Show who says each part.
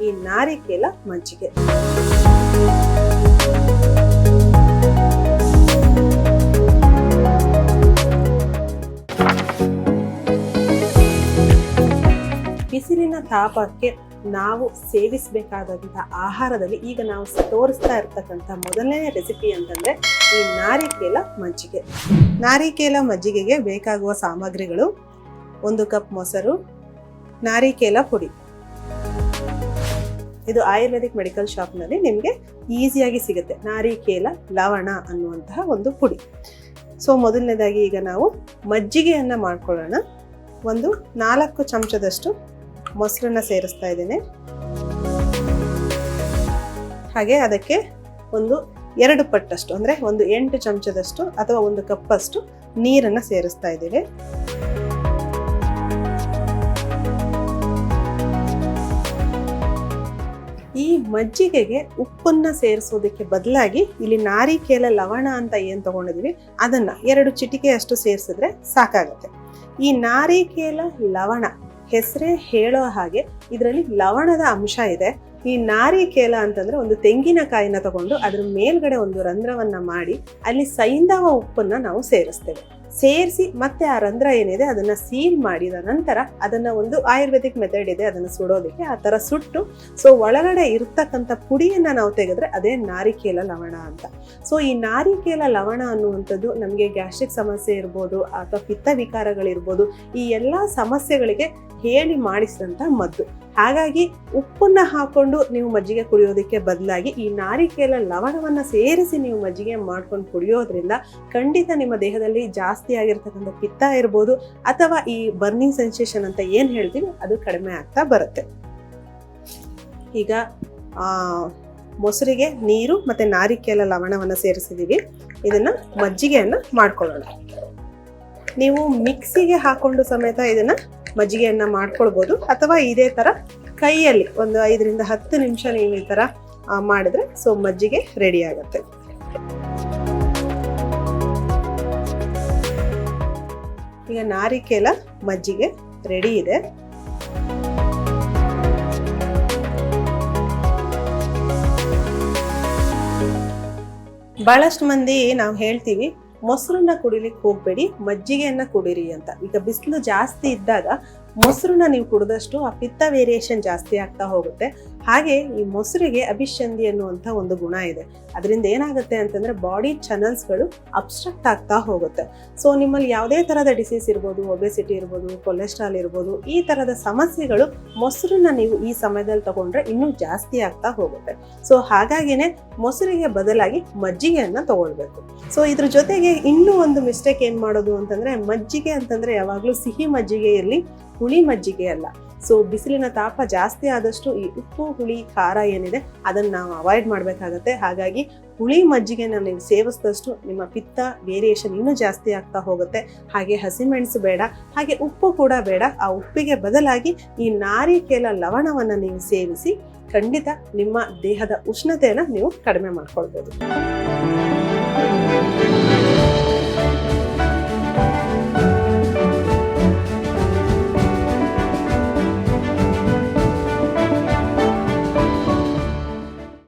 Speaker 1: ಈ ನಾರಿಕೇಲ ಮಜ್ಜಿಗೆ ಬಿಸಿಲಿನ ತಾಪಕ್ಕೆ ನಾವು ಸೇವಿಸಬೇಕಾದಂಥ ಆಹಾರದಲ್ಲಿ ಈಗ ನಾವು ತೋರಿಸ್ತಾ ಇರ್ತಕ್ಕಂಥ ಮೊದಲನೇ ರೆಸಿಪಿ ಅಂತಂದ್ರೆ ಈ ನಾರಿಕೇಲ ಮಜ್ಜಿಗೆ ನಾರಿಕೇಲ ಮಜ್ಜಿಗೆಗೆ ಬೇಕಾಗುವ ಸಾಮಗ್ರಿಗಳು ಒಂದು ಕಪ್ ಮೊಸರು, ನಾರಿಕೇಲ ಪುಡಿ. ಇದು ಆಯುರ್ವೇದಿಕ್ ಮೆಡಿಕಲ್ ಶಾಪ್ನಲ್ಲಿ ನಿಮಗೆ ಈಸಿಯಾಗಿ ಸಿಗುತ್ತೆ. ನಾರಿಕೇಲ ಲವಣ ಅನ್ನುವಂತಹ ಒಂದು ಪುಡಿ. ಸೊ, ಮೊದಲನೇದಾಗಿ ಈಗ ನಾವು ಮಜ್ಜಿಗೆಯನ್ನು ಮಾಡ್ಕೊಳ್ಳೋಣ. ಒಂದು ನಾಲ್ಕು ಚಮಚದಷ್ಟು ಮೊಸರನ್ನು ಸೇರಿಸ್ತಾ ಇದ್ದೇನೆ. ಹಾಗೆ ಅದಕ್ಕೆ ಒಂದು ಎರಡು ಪಟ್ಟಷ್ಟು, ಅಂದರೆ ಒಂದು ಎಂಟು ಚಮಚದಷ್ಟು ಅಥವಾ ಒಂದು ಕಪ್ಪಷ್ಟು ನೀರನ್ನು ಸೇರಿಸ್ತಾ ಇದ್ದೀವಿ. ಮಜ್ಜಿಗೆಗೆ ಉಪ್ಪನ್ನ ಸೇರಿಸೋದಕ್ಕೆ ಬದಲಾಗಿ ಇಲ್ಲಿ ನಾರಿಕೇಲ ಲವಣ ಅಂತ ಏನು ತಗೊಂಡಿದ್ದೀವಿ ಅದನ್ನ ಎರಡು ಚಿಟಿಕೆಯಷ್ಟು ಸೇರಿಸಿದ್ರೆ ಸಾಕಾಗುತ್ತೆ. ಈ ನಾರಿಕೇಲ ಲವಣ, ಹೆಸರೇ ಹೇಳೋ ಹಾಗೆ ಇದರಲ್ಲಿ ಲವಣದ ಅಂಶ ಇದೆ. ಈ ನಾರಿಕೇಲ ಅಂತಂದ್ರೆ ಒಂದು ತೆಂಗಿನಕಾಯಿನ ತಗೊಂಡು ಅದ್ರ ಮೇಲ್ಗಡೆ ಒಂದು ರಂಧ್ರವನ್ನ ಮಾಡಿ ಅಲ್ಲಿ ಸೈಂಧವ ಉಪ್ಪನ್ನ ನಾವು ಸೇರಿಸ್ತೇವೆ. ಸೇರಿಸಿ ಮತ್ತೆ ಆ ರಂಧ್ರ ಏನಿದೆ ಅದನ್ನ ಸೀಲ್ ಮಾಡಿದ ನಂತರ ಅದನ್ನ ಒಂದು ಆಯುರ್ವೇದಿಕ್ ಮೆಥಡ್ ಇದೆ, ಅದನ್ನ ಸುಡೋದಕ್ಕೆ ಆ ತರ ಸುಟ್ಟು ಸೊ ಒಳಗಡೆ ಇರ್ತಕ್ಕಂಥ ಪುಡಿಯನ್ನ ನಾವು ತೆಗೆದ್ರೆ ಅದೇ ನಾರಿಕೇಲ ಲವಣ ಅಂತ. ಸೊ ಈ ನಾರಿಕೇಲ ಲವಣ ಅನ್ನುವಂಥದ್ದು ನಮಗೆ ಗ್ಯಾಸ್ಟ್ರಿಕ್ ಸಮಸ್ಯೆ ಇರ್ಬೋದು ಅಥವಾ ಪಿತ್ತ ವಿಕಾರಗಳಿರ್ಬೋದು, ಈ ಎಲ್ಲ ಸಮಸ್ಯೆಗಳಿಗೆ ಹೇಳಿ ಮಾಡಿಸಿದಂಥ ಮದ್ದು. ಹಾಗಾಗಿ ಉಪ್ಪನ್ನ ಹಾಕೊಂಡು ನೀವು ಮಜ್ಜಿಗೆ ಕುಡಿಯೋದಕ್ಕೆ ಬದಲಾಗಿ ಈ ನಾರಿಕೇಲ ಲವಣವನ್ನ ಸೇರಿಸಿ ನೀವು ಮಜ್ಜಿಗೆ ಮಾಡ್ಕೊಂಡು ಕುಡಿಯೋದ್ರಿಂದ ಖಂಡಿತ ನಿಮ್ಮ ದೇಹದಲ್ಲಿ ಜಾಸ್ತಿ ಆಗಿರ್ತಕ್ಕಂಥ ಪಿತ್ತ ಇರ್ಬೋದು ಅಥವಾ ಈ ಬರ್ನಿಂಗ್ ಸೆನ್ಸೇಷನ್ ಅಂತ ಏನು ಹೇಳ್ತೀವಿ ಅದು ಕಡಿಮೆ ಆಗ್ತಾ ಬರುತ್ತೆ. ಈಗ ಮೊಸರಿಗೆ ನೀರು ಮತ್ತೆ ನಾರಿಕೇಲ ಲವಣವನ್ನು ಸೇರಿಸಿದೀವಿ. ಇದನ್ನ ಮಜ್ಜಿಗೆಯನ್ನು ಮಾಡ್ಕೊಳ್ಳೋಣ. ನೀವು ಮಿಕ್ಸಿಗೆ ಹಾಕೊಂಡು ಸಮೇತ ಇದನ್ನ ಮಜ್ಜಿಗೆಯನ್ನ ಮಾಡ್ಕೊಳ್ಬೋದು. ಅಥವಾ ಇದೇ ತರ ಕೈಯಲ್ಲಿ ಒಂದು ಐದರಿಂದ ಹತ್ತು ನಿಮಿಷ ನೀವು ಈ ಆ, ಮಾಡಿದ್ರೆ ಸೊ ಮಜ್ಜಿಗೆ ರೆಡಿ ಆಗುತ್ತೆ. ಈಗ ನಾರಿಕೇಲ ಮಜ್ಜಿಗೆ ರೆಡಿ ಇದೆ. ಬಹಳಷ್ಟು ಮಂದಿ ನಾವು ಹೇಳ್ತೀವಿ, ಮೊಸರನ್ನ ಕುಡಿಲಿಕ್ಕೆ ಹೋಗ್ಬೇಡಿ, ಮಜ್ಜಿಗೆಯನ್ನ ಕುಡಿರಿ ಅಂತ. ಈಗ ಬಿಸಿಲು ಜಾಸ್ತಿ ಇದ್ದಾಗ ಮೊಸರನ್ನ ನೀವು ಕುಡಿದಷ್ಟು ಆ ಪಿತ್ತ ವೇರಿಯೇಷನ್ ಜಾಸ್ತಿ ಆಗ್ತಾ ಹೋಗುತ್ತೆ. ಹಾಗೆ ಈ ಮೊಸರಿಗೆ ಅಭಿಷಂದಿ ಅನ್ನುವಂಥ ಒಂದು ಗುಣ ಇದೆ. ಅದರಿಂದ ಏನಾಗುತ್ತೆ ಅಂತಂದರೆ ಬಾಡಿ ಚಾನಲ್ಸ್ಗಳು ಅಬ್ಸ್ಟ್ರಕ್ಟ್ ಆಗ್ತಾ ಹೋಗುತ್ತೆ. ಸೊ ನಿಮ್ಮಲ್ಲಿ ಯಾವುದೇ ಥರದ ಡಿಸೀಸ್ ಇರ್ಬೋದು ಒಬೆಸಿಟಿ ಇರ್ಬೋದು ಕೊಲೆಸ್ಟ್ರಾಲ್ ಇರ್ಬೋದು, ಈ ಥರದ ಸಮಸ್ಯೆಗಳು ಮೊಸರನ್ನ ನೀವು ಈ ಸಮಯದಲ್ಲಿ ತಗೊಂಡ್ರೆ ಇನ್ನೂ ಜಾಸ್ತಿ ಆಗ್ತಾ ಹೋಗುತ್ತೆ. ಸೊ ಹಾಗಾಗಿನೇ ಮೊಸರಿಗೆ ಬದಲಾಗಿ ಮಜ್ಜಿಗೆಯನ್ನು ತಗೊಳ್ಬೇಕು. ಸೊ ಇದ್ರ ಜೊತೆಗೆ ಇನ್ನೂ ಒಂದು ಮಿಸ್ಟೇಕ್ ಏನು ಮಾಡೋದು ಅಂತಂದ್ರೆ, ಮಜ್ಜಿಗೆ ಅಂತಂದ್ರೆ ಯಾವಾಗಲೂ ಸಿಹಿ ಮಜ್ಜಿಗೆ ಇರಲಿ, ಹುಳಿ ಮಜ್ಜಿಗೆ ಅಲ್ಲ. ಸೊ ಬಿಸಿಲಿನ ತಾಪ ಜಾಸ್ತಿ ಆದಷ್ಟು ಈ ಉಪ್ಪು, ಹುಳಿ, ಖಾರ ಏನಿದೆ, ಅದನ್ನ ನಾವು ಅವಾಯ್ಡ್ ಮಾಡಬೇಕಾಗತ್ತೆ. ಹಾಗಾಗಿ ಹುಳಿ ಮಜ್ಜಿಗೆನ ನೀವು ಸೇವಿಸಿದಷ್ಟು ನಿಮ್ಮ ಪಿತ್ತ ವೇರಿಯೇಷನ್ ಇನ್ನೂ ಜಾಸ್ತಿ ಆಗ್ತಾ ಹೋಗುತ್ತೆ. ಹಾಗೆ ಹಸಿಮೆಣಸು ಬೇಡ, ಹಾಗೆ ಉಪ್ಪು ಕೂಡ ಬೇಡ. ಆ ಉಪ್ಪಿಗೆ ಬದಲಾಗಿ ಈ ನಾರಿಕೇಲ ಲವಣವನ್ನು ನೀವು ಸೇವಿಸಿ ಖಂಡಿತ ನಿಮ್ಮ ದೇಹದ ಉಷ್ಣತೆಯನ್ನು ನೀವು ಕಡಿಮೆ ಮಾಡ್ಕೊಳ್ಬೋದು.